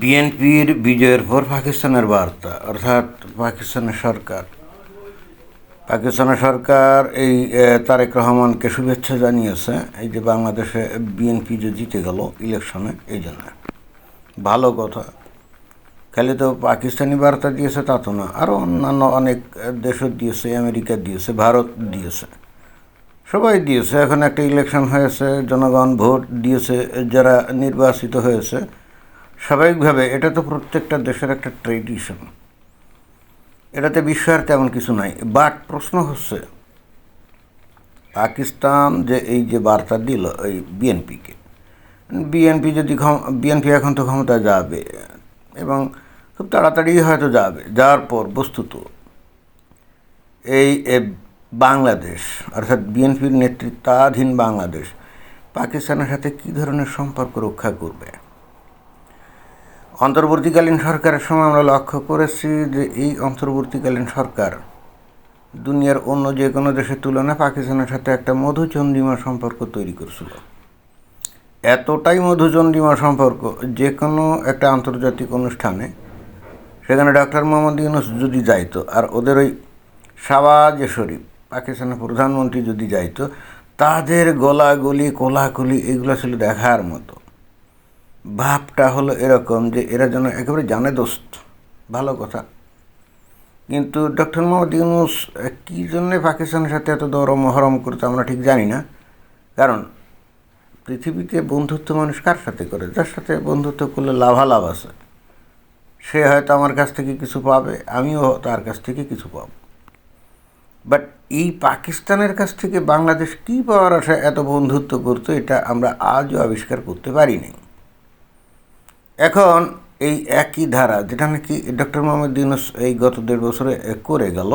বিএনপির বিজয়ের পর পাকিস্তানের বার্তা, অর্থাৎ পাকিস্তানের সরকার। পাকিস্তানের সরকার এই তারেক রহমানকে শুভেচ্ছা জানিয়েছে, এই যে বাংলাদেশে বিএনপি যে জিতে গেল ইলেকশনে, এই জন্য। ভালো কথা। খালি তো পাকিস্তানি বার্তা দিয়েছে তা তো না আরও অন্যান্য অনেক দেশও দিয়েছে, আমেরিকা দিয়েছে, ভারত দিয়েছে। সবাই দিয়েছে, এখন একটা ইলেকশন হয়েছে, জনগণ ভোট দিয়েছে, যারা নির্বাচিত হয়েছে স্বাভাবিকভাবে এটা তো প্রত্যেকটা দেশের একটা ট্রেডিশন এটাতে বিশ্বের তেমন কিছু নাই। বাট প্রশ্ন হচ্ছে, পাকিস্তান যে এই যে বার্তা দিল এই বিএনপিকে বিএনপি যদি বিএনপি এখন তো ক্ষমতায় যাবে এবং খুব তাড়াতাড়ি হয়তো যাবে, যাওয়ার পর বস্তুত এই বাংলাদেশ, অর্থাৎ বিএনপির নেতৃত্বাধীন বাংলাদেশ, পাকিস্তানের সাথে কী ধরনের সম্পর্ক রক্ষা করবে? অন্তর্বর্তীকালীন সরকারের সময় আমরা লক্ষ্য করেছি যে এই অন্তর্বর্তীকালীন সরকার দুনিয়ার অন্য যে কোনো দেশের তুলনায় পাকিস্তানের সাথে একটা মধুচন্দ্রিমা সম্পর্ক তৈরি করছিল। এতটাই মধুচন্দ্রিমা সম্পর্ক যে কোনো একটা আন্তর্জাতিক অনুষ্ঠানে সেখানে ডক্টর মোহাম্মদ ইউনুস যদি যাইতো আর ওদের ওই শাহবাজ শরীফ, পাকিস্তানের প্রধানমন্ত্রী যদি যাইতো, তাদের গলাগলি, কোলাকুলি এগুলো ছিল দেখার মতো। ভাবটা হলো এরকম যে এরা যেন একেবারে জানে দোস্ত। ভালো কথা। কিন্তু ডক্টর মোহাম্মদ ইউনুস কী জন্যে পাকিস্তানের সাথে এত দর মহরম করতে আমরা ঠিক জানি না। কারণ পৃথিবীতে বন্ধুত্ব মানুষ কার সাথে করে? যার সাথে বন্ধুত্ব করলে লাভালাভ আছে। সে হয়তো আমার কাছ থেকে কিছু পাবে, আমিও তার কাছ থেকে কিছু পাব। বাট এই পাকিস্তানের কাছ থেকে বাংলাদেশ কী পাওয়ার আশা এত বন্ধুত্ব করতো, এটা আমরা আজও আবিষ্কার করতে পারিনি এখন এই একই ধারা, যেটা নাকি ডক্টর মোহাম্মদ ইউনুস এই গত দেড় বছরে করে গেল,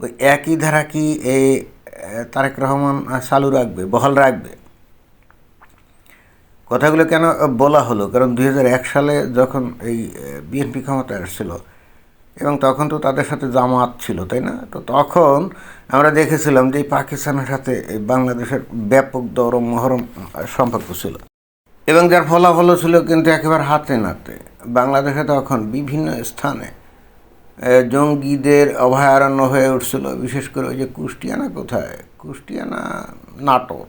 ওই একই ধারা কি এই তারেক রহমান চালু রাখবে, বহাল রাখবে? কথাগুলো কেন বলা হলো? কারণ দু হাজার এক সালে যখন এই বিএনপি ক্ষমতায় আসছিল, এবং তখন তো তাদের সাথে জামাত ছিল, তাই না? তো তখন আমরা দেখেছিলাম যে পাকিস্তানের সাথে বাংলাদেশের ব্যাপক দরম মহরম সম্পর্ক ছিল। এবং যার ফলাফল ছিল কিন্তু একেবারে হাতে নাতে। বাংলাদেশে তখন বিভিন্ন স্থানে জঙ্গিদের অভয়ারণ্য হয়ে উঠছিল, বিশেষ করে ওই যে কুষ্টিয়ানা কোথায়? কুষ্টিয়ানা নাটোর।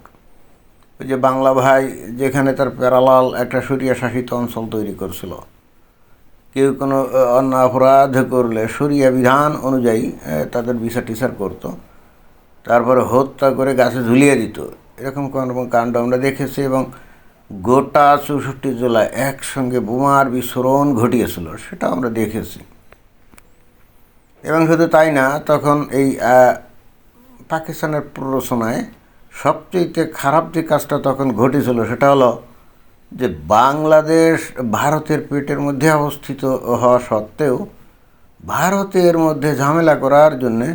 ওই যে বাংলা ভাই যেখানে তার প্যারালাল একটা সরিয়া শাসিত অঞ্চল তৈরি করছিল। কেউ কোনো অন্য অপরাধ করলে সরিয়া বিধান অনুযায়ী তাদের বিচার টিচার করতো। তারপরে হত্যা করে গাছে ঝুলিয়ে দিত। এরকম কর্মকাণ্ড আমরা দেখেছি এবং গোটা চৌষট্টি জেলায় একসঙ্গে বোমার বিস্ফোরণ ঘটিয়েছিল সেটা আমরা দেখেছি। এবং শুধু তাই না, তখন এই পাকিস্তানের প্ররোচনায় সবচেয়ে খারাপ যে কাজটা তখন ঘটেছিল, সেটা হলো যে বাংলাদেশ ভারতের পেটের মধ্যে অবস্থিত হওয়া সত্ত্বেও ভারতের মধ্যে ঝামেলা করার জন্যে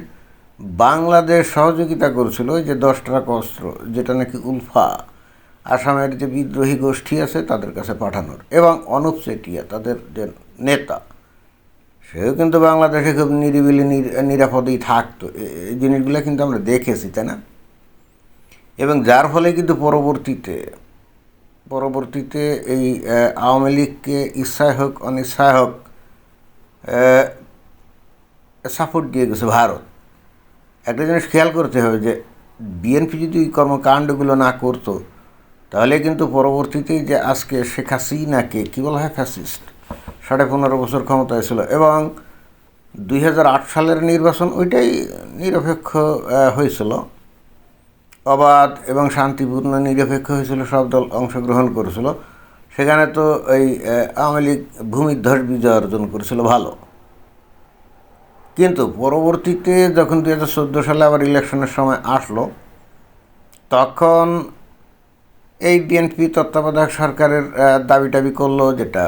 বাংলাদেশ সহযোগিতা করছিল যে দশ অস্ত্র, যেটা নাকি উলফা। আসামের যে বিদ্রোহী গোষ্ঠী আছে তাদের কাছে পাঠানোর। এবং অনুপ চেটিয়া তাদের যে নেতা, সেও কিন্তু বাংলাদেশে খুব নিরিবিলি নিরাপদেই থাকতো। এই জিনিসগুলো কিন্তু আমরা দেখেছি, তাই না? এবং যার ফলে কিন্তু পরবর্তীতে পরবর্তীতে এই আওয়ামী লীগকে ইচ্ছায় হোক, অনিচ্ছায় হোক সাপোর্ট দিয়ে গেছে ভারত। একটা জিনিস খেয়াল করতে হবে যে, বিএনপি যদি কর্মকাণ্ডগুলো না করতো তাহলে কিন্তু পরবর্তীতে যে আজকে শেখ হাসিনাকে কী বলা হয় ফ্যাসিস্ট সাড়ে পনেরো বছর ক্ষমতায় ছিল এবং দুই হাজার আট সালের নির্বাচন ওইটাই নিরপেক্ষ হয়েছিল। অবাধ এবং শান্তিপূর্ণ নিরপেক্ষ হয়েছিল, সব দল অংশগ্রহণ করেছিল। সেখানে তো এই আওয়ামী লীগ ভূমিধ্বস বিজয় অর্জন করেছিল ভালো। কিন্তু পরবর্তীতে যখন দু হাজার চোদ্দ সালে আবার ইলেকশনের সময় আসলো, তখন এই বিএনপি তত্ত্বাবধায়ক সরকারের দাবি টাবি করল যেটা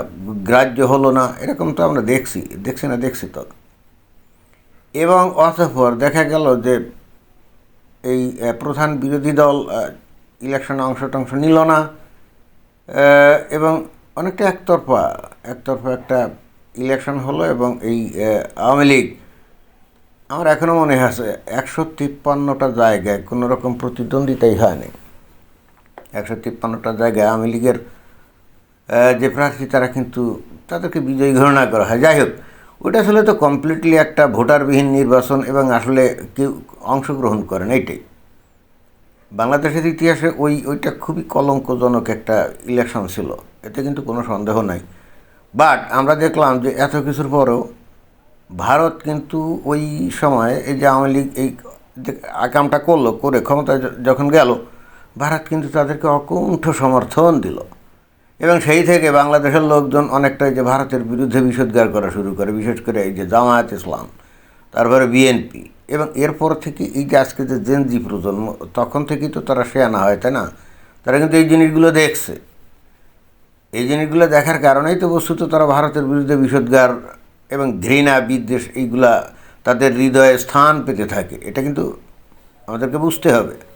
গ্রাহ্য হলো না, এরকম তো আমরা দেখছি দেখছি না, দেখছি তো। এবং অতঃপর দেখা গেল যে এই প্রধান বিরোধী দল ইলেকশনে অংশ টংশ নিল না এবং অনেকটা একতরফা একতরফা একটা ইলেকশন হলো এবং এই আওয়ামী লীগ, আমার এখনও মনে আছে, একশো তিপ্পান্নটা জায়গায় কোনো রকম প্রতিদ্বন্দ্বিতাই হয়নি। একশো তিপ্পান্নটা জায়গায় আওয়ামী লীগের যে প্রার্থী, তারা কিন্তু তাদেরকে বিজয়ী ঘোষণা করা হয়। যাই হোক, ওইটা আসলে তো কমপ্লিটলি একটা ভোটারবিহীন নির্বাচন এবং আসলে কেউ অংশগ্রহণ করেন এইটাই। বাংলাদেশের ইতিহাসে ওই, ওইটা খুবই কলঙ্কজনক একটা ইলেকশন ছিল, এতে কিন্তু কোনো সন্দেহ নাই। বাট আমরা দেখলাম যে এত কিছুর পরেও ভারত কিন্তু ওই সময় এই যে আওয়ামী লীগ এই যে আকামটা করল, করে ক্ষমতায় যখন গেল ভারত কিন্তু তাদেরকে অকুণ্ঠ সমর্থন দিল। এবং সেই থেকে বাংলাদেশের লোকজন অনেকটাই যে ভারতের বিরুদ্ধে বিষোদ্গার করা শুরু করে, বিশেষ করে এই যে জামায়াত ইসলাম, তারপরে বিএনপি এবং এরপর থেকে এই যে আজকে যে জেনজি প্রজন্ম, তখন থেকেই তো তারা শেয়ানা হয়, তাই না? তারা কিন্তু এই জিনিসগুলো দেখছে। এই জিনিসগুলো দেখার কারণেই তো বস্তুত তারা ভারতের বিরুদ্ধে বিষোদ্গার এবং ঘৃণা, বিদ্বেষ, এইগুলা তাদের হৃদয়ে স্থান পেতে থাকে। এটা কিন্তু আমাদেরকে বুঝতে হবে।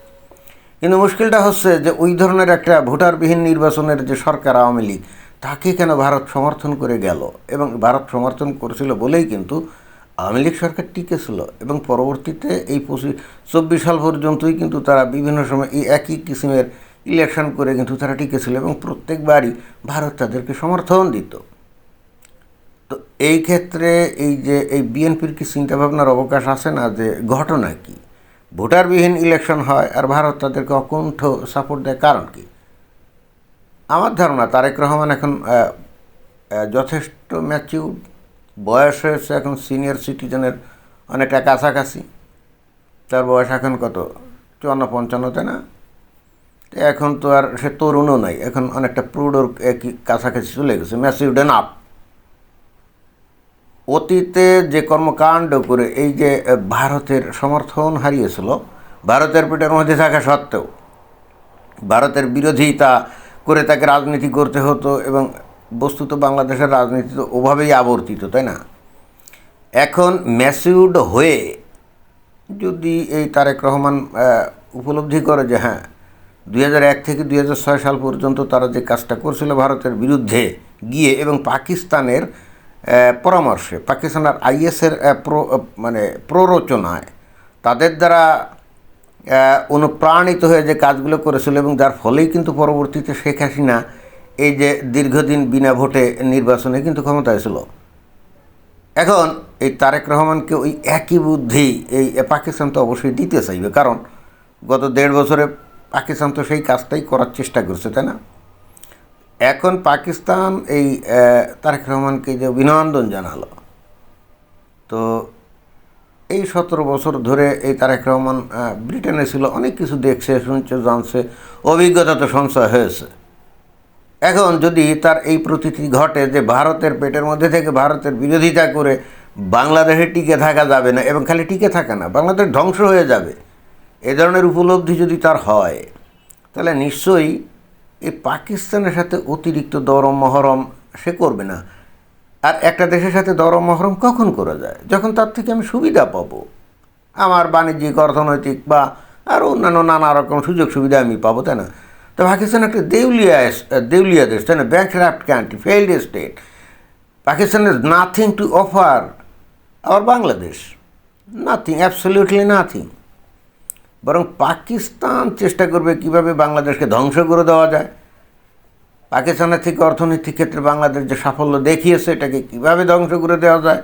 কিন্তু মুশকিলটা হচ্ছে যে ওই ধরনের একটা ভোটারবিহীন নির্বাচনের যে সরকার আওয়ামী লীগ, তাকে কেন ভারত সমর্থন করে গেল? এবং ভারত সমর্থন করেছিল বলেই কিন্তু আওয়ামী লীগ সরকার টিকেছিল। এবং পরবর্তীতে এই পঁচিশ, চব্বিশ সাল পর্যন্তই কিন্তু তারা বিভিন্ন সময় এই একই কিসিমের ইলেকশন করে কিন্তু তারা টিকেছিল এবং প্রত্যেকবারই ভারত তাদেরকে সমর্থন দিত। তো এই ক্ষেত্রে এই যে, এই বিএনপির কি চিন্তাভাবনার অবকাশ আছে না যে, ঘটনা কি? ভোটারবিহীন ইলেকশন হয় আর ভারত তাদেরকে অকুণ্ঠ সাপোর্ট দেয়। কারণ কি? আমার ধারণা তারেক রহমান এখন যথেষ্ট ম্যাচিউর বয়স হয়েছে এখন সিনিয়র সিটিজেনের অনেকটা কাছাকাছি। তার বয়স এখন কত? চুয়ান্ন পঞ্চান্নতে না? এখন তো আর সে তরুণও নাই, এখন অনেকটা প্রৌঢ়র কাছাকাছি চলে গেছে ম্যাচিউড এন আপ অতীতে যে কর্মকাণ্ড করে এই যে ভারতের সমর্থন হারিয়েছিল, ভারতের পেটের মধ্যে থাকা সত্ত্বেও, ভারতের বিরোধিতা করে তাকে রাজনীতি করতে হতো এবং বস্তুত বাংলাদেশের রাজনীতি তো ওভাবেই আবর্তিত, তাই না? এখন ম্যাসিউড হয়ে যদি এই তারেক রহমান উপলব্ধি করে যে হ্যাঁ দুই এক থেকে দু হাজার ছয় সাল পর্যন্ত তারা যে কাজটা করছিল ভারতের বিরুদ্ধে গিয়ে এবং পাকিস্তানের পরামর্শে পাকিস্তানের আইএসের মানে প্ররোচনায় তাদের দ্বারা অনুপ্রাণিত হয়ে যে কাজগুলো করেছিল এবং যার ফলেই কিন্তু পরবর্তীতে শেখ হাসিনা এই যে দীর্ঘদিন বিনা ভোটে নির্বাচনে কিন্তু ক্ষমতায় ছিল। এখন এই তারেক রহমানকে ওই একই বুদ্ধি এই পাকিস্তান তো অবশ্যই দিতে চাইবে। কারণ গত দেড় বছরে পাকিস্তান তো সেই কাজটাই করার চেষ্টা করছে, তাই না? এখন পাকিস্তান এই তারেক রহমানকে যে অভিনন্দন জানালো, তো এই সতেরো বছর ধরে এই তারেক রহমান ব্রিটেনে ছিল, অনেক কিছু দেখছে, শুনছে, জানছে, অভিজ্ঞতা তো সঞ্চয় হয়েছে। এখন যদি তার এই প্রতীতি ঘটে যে ভারতের পেটের মধ্যে থেকে ভারতের বিরোধিতা করে বাংলাদেশে টিকে থাকা যাবে না, এবং খালি টিকে থাকা না, বাংলাদেশ ধ্বংস হয়ে যাবে, এ ধরনের উপলব্ধি যদি তার হয়, তাহলে নিশ্চয়ই এই পাকিস্তানের সাথে অতিরিক্ত দরম মহরম সে করবে না। আর একটা দেশের সাথে দরম মহরম কখন করা যায়? যখন তার থেকে আমি সুবিধা পাবো। আমার বাণিজ্যিক, অর্থনৈতিক বা আর অন্যান্য নানা রকম সুযোগ সুবিধা আমি পাবো, তাই না? তো পাকিস্তান একটা দেউলিয়া দেউলিয়া দেশ, তাই না? Bank country failed state Pakistan is nothing to offer our Bangladesh. Nothing absolutely nothing বরং পাকিস্তান চেষ্টা করবে কীভাবে বাংলাদেশকে ধ্বংস করে দেওয়া যায়। পাকিস্তানের থেকে অর্থনৈতিক ক্ষেত্রে বাংলাদেশ যে সাফল্য দেখিয়েছে, এটাকে কীভাবে ধ্বংস করে দেওয়া যায়,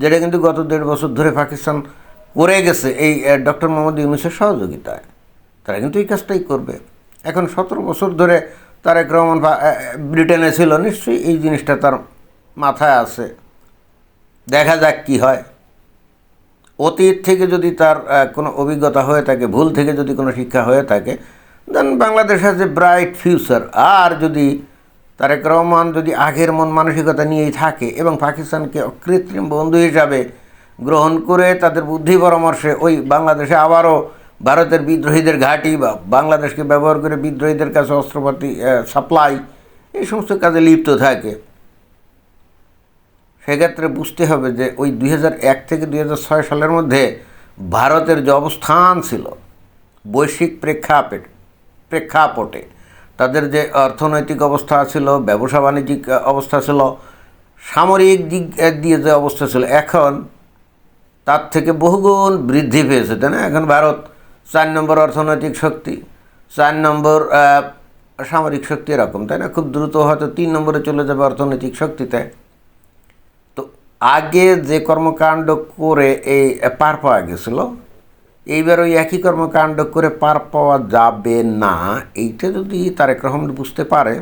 যেটা কিন্তু গত দেড় বছর ধরে পাকিস্তান করে গেছে। এই ডক্টর মোহাম্মদ ইউনুসের সহযোগিতায়। তারা কিন্তু এই কাজটাই করবে। এখন সতেরো বছর ধরে তারেক রহমান ব্রিটেনে ছিল। নিশ্চয়ই এই জিনিসটা তার মাথায় আছে। দেখা যাক কি হয়। অতীত থেকে যদি তার কোনো অভিজ্ঞতা হয়ে থাকে, ভুল থেকে যদি কোনো শিক্ষা হয়ে থাকে then Bangladesh has a bright future আর যদি তারেক রহমান যদি আগের মন মানসিকতা নিয়েই থাকে এবং পাকিস্তানকে অকৃত্রিম বন্ধু হিসাবে গ্রহণ করে তাদের বুদ্ধি পরামর্শে ওই বাংলাদেশে আবারও ভারতের বিদ্রোহীদের ঘাঁটি বা বাংলাদেশকে ব্যবহার করে বিদ্রোহীদের কাছে অস্ত্রপাতি সাপ্লাই এই সমস্ত কাজে লিপ্ত থাকে। সেক্ষেত্রে বুঝতে হবে যে ওই দুই থেকে দুই হাজার ছয় সালের মধ্যে ভারতের যে অবস্থান ছিল, বৈশ্বিক প্রেক্ষাপট, প্রেক্ষাপটে তাদের যে অর্থনৈতিক অবস্থা ছিল, ব্যবসা বাণিজ্যিক অবস্থা ছিল, সামরিক দিক দিয়ে যে অবস্থা ছিল, এখন তার থেকে বহুগুণ বৃদ্ধি পেয়েছে, তাই না? এখন ভারত চার নম্বর অর্থনৈতিক শক্তি, চার নম্বর সামরিক শক্তি এরকম, তাই না? খুব দ্রুত হয়তো তিন নম্বরে চলে যাবে অর্থনৈতিক শক্তিতে। আগে যে কর্মকাণ্ড করে এই পার পাওয়া গেছিল, এইবার ওই একই কর্মকাণ্ড করে পার পাওয়া যাবে না, এইটা যদি তারেক রহমান বুঝতে পারে,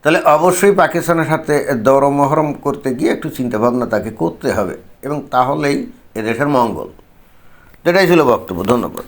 তাহলে অবশ্যই পাকিস্তানের সাথে দৌড়মহরম করতে গিয়ে একটু চিন্তাভাবনা তাকে করতে হবে এবং তাহলেই এদেশের মঙ্গল। এটাই ছিল বক্তব্য, ধন্যবাদ।